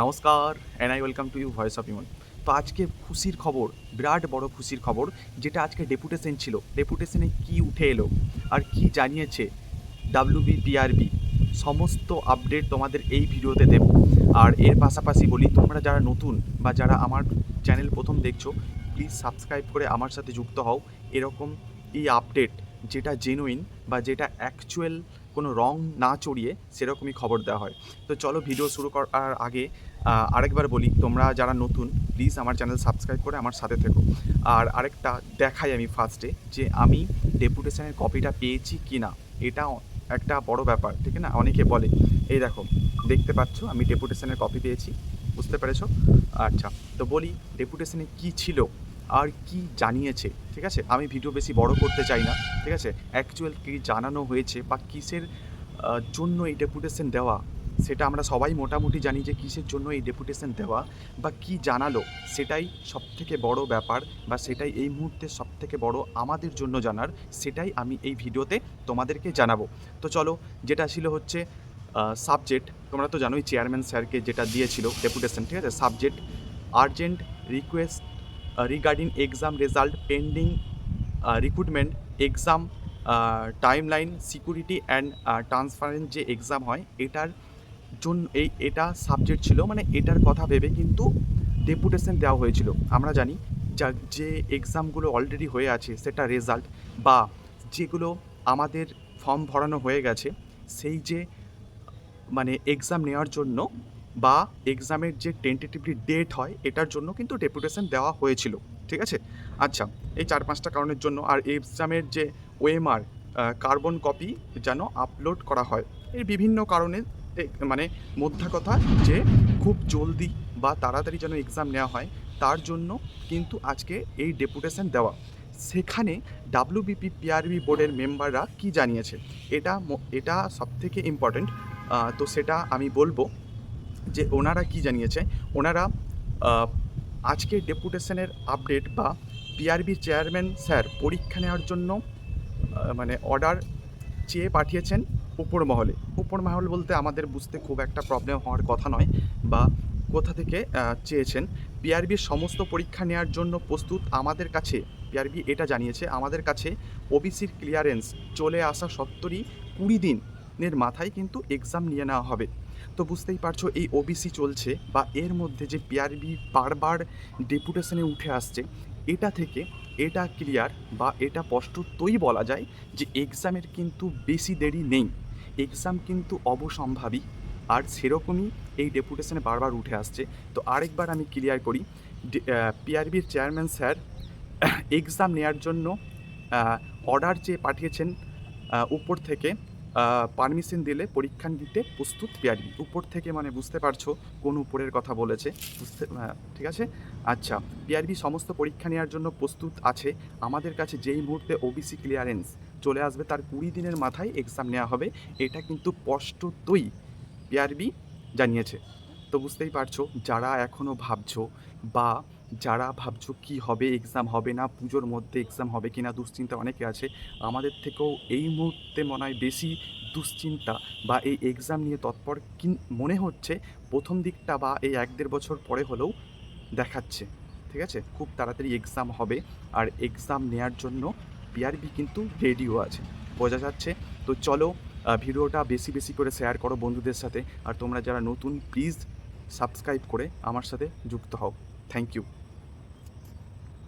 নমস্কার and I welcome to you voice of Emon তো আজকে খুশির খবর, বিরাট বড় খুশির খবর, যেটা আজকে ডেপুটেশন ছিল। ডেপুটেশনে কি উঠে এলো আর কি জানিয়েছে ডাব্লিউবি পিআরবি সমস্ত আপডেট তোমাদের এই ভিডিওতে দেব। আর এর পাশাপাশি বলি, তোমরা যারা নতুন বা যারা আমার চ্যানেল প্রথম দেখছ প্লিজ সাবস্ক্রাইব করে আমার সাথে যুক্ত হও। এরকম এই আপডেট যেটা জেনুইন বা যেটা অ্যাকচুয়াল কোনো রং না চড়িয়ে সেরকমই খবর দেওয়া হয়। তো চলো ভিডিও শুরু করার আগে আরেকবার বলি, তোমরা যারা নতুন প্লিজ আমার চ্যানেল সাবস্ক্রাইব করে আমার সাথে থেকো। আর আরেকটা দেখাই আমি ফার্স্টে যে আমি ডেপুটেশনের কপিটা পেয়েছি কি না এটা একটা বড় ব্যাপার, ঠিক না? অনেকে বলে, এই দেখো, দেখতে পাচ্ছ, আমি ডেপুটেশনের কপি পেয়েছি, বুঝতে পেরেছ? আচ্ছা তো বলি ডেপুটেশনে কি ছিল? আর কি জানিয়েছে, ঠিক আছে? আমি ভিডিও বেশি বড় করতে চাই না, ঠিক আছে? অ্যাকচুয়াল কী জানানো হয়েছে বা কিসের জন্য এই ডেপুটেশন দেওয়া? সেটা আমরা সবাই মোটামুটি জানি যে কিসের জন্য এই ডেপুটেশন দেওয়া বা কি জানালো? সেটাই সবথেকে বড় ব্যাপার বা সেটাই এই মুহূর্তে সবথেকে বড় আমাদের জন্য জানার, সেটাই আমি এই ভিডিওতে তোমাদেরকে জানাব। তো চলো, যেটা ছিল হচ্ছে সাবজেক্ট তোমরা তো জানোই চেয়ারম্যান স্যারকে যেটা দিয়েছিল ডেপুটেশন ঠিক আছে? Subject urgent request regarding exam result pending recruitment exam time line security and transparent যে এক্সাম হয়, এটার জন্য এই, এটা সাবজেক্ট ছিল মানে এটার কথা ভেবে কিন্তু ডেপুটেশন দেওয়া হয়েছিল। আমরা জানি যা, যে এক্সামগুলো অলরেডি হয়ে আছে, সেটা রেজাল্ট বা যেগুলো আমাদের ফর্ম ভরানো হয়ে গেছে, সেই যে মানে এক্সাম নেওয়ার জন্য বা এক্সামের যে টেন্টেটিভলি ডেট হয়, এটার জন্য কিন্তু ডেপুটেশন দেওয়া হয়েছিল। ঠিক আছে? আচ্ছা এই চার পাঁচটা কারণের জন্য আর এক্সামের যে ওএমআর কার্বন কপি যেন আপলোড করা হয়। এর বিভিন্ন কারণে মানে মোদ্দা কথা যে খুব জলদি বা তাড়াতাড়ি যেন এক্সাম নেওয়া হয়, তার জন্য কিন্তু আজকে এই ডেপুটেশন দেওয়া। সেখানে ডাব্লিউবিপি পিআরবি বোর্ডের মেম্বাররা কি জানিয়েছে? এটা এটা সবথেকে ইম্পর্ট্যান্ট তো সেটা আমি বলব। যে ওনারা কি জানিয়েছে ওনারা আহ, আজকে ডেপুটেশনের আপডেট বা পিআরবি চেয়ারম্যান স্যার পরীক্ষা নেওয়ার জন্য মানে অর্ডার চেয়ে পাঠিয়েছেন উপর মহলে মহল বলতে আমাদের বুঝতে খুব একটা প্রবলেম হওয়ার কথা নয় বা কোথা থেকে চেয়েছেন। পিআরবির সমস্ত পরীক্ষা নেওয়ার জন্য প্রস্তুত আমাদের কাছে পিআরবি এটা জানিয়েছে আমাদের কাছে ওবিসির ক্লিয়ারেন্স চলে আসা সত্তরই কুড়ি দিনের মাথায় কিন্তু এক্সাম নিয়ে নেওয়া হবে। তো বুঝতেই পারছ, এই ওবিসি চলছে বা এর মধ্যে যে পিআরবি বারবার ডেপুটেশনে উঠে আসছে, এটা থেকে এটা ক্লিয়ার বা এটা স্পষ্টতই বলা যায় যে এক্সামের কিন্তু বেশি দেরি নেই। এক্সাম কিন্তু অবসম্ভাবী, আর সেরকমই এই ডেপুটেশনে বারবার উঠে আসছে। তো আরেকবার আমি ক্লিয়ার করি পিআরবির চেয়ারম্যান স্যার এক্সাম নেওয়ার জন্য অর্ডার চেয়ে পাঠিয়েছেন উপর থেকে পারমিশন দিলে পরীক্ষা দিতে প্রস্তুত পিআরবি উপর থেকে মানে বুঝতে পারছ কোন উপরের কথা বলেছে। বুঝতে ঠিক আছে? আচ্ছা পিআরবি সমস্ত পরীক্ষা নেওয়ার জন্য প্রস্তুত আছে। আমাদের কাছে যেই মুহূর্তে ওবিসি ক্লিয়ারেন্স চলে আসবে তার কুড়ি দিনের মাথায় এক্সাম নেওয়া হবে। এটা কিন্তু স্পষ্টতই পিআরবি জানিয়েছে। তো বুঝতেই পারছ, যারা এখনও ভাবছ বা যারা ভাবছ কি হবে এক্সাম হবে না, পুজোর মধ্যে এক্সাম হবে কি না দুশ্চিন্তা অনেকে আছে, আমাদের থেকেও এই মুহূর্তে মনে হয় বেশি দুশ্চিন্তা বা এই এক্সাম নিয়ে তৎপর কি মনে হচ্ছে প্রথম দিকটা বা এই এক দেড় বছর পরে হলেও দেখাচ্ছে, ঠিক আছে? খুব তাড়াতাড়ি এক্সাম হবে আর এক্সাম নেওয়ার জন্য পিআরবি কিন্তু রেডিও আছে, বোঝা যাচ্ছে? তো চলো ভিডিওটা বেশি বেশি করে শেয়ার করো বন্ধুদের সাথে আর তোমরা যারা নতুন প্লিজ সাবস্ক্রাইব করে আমার সাথে যুক্ত হও। Thank you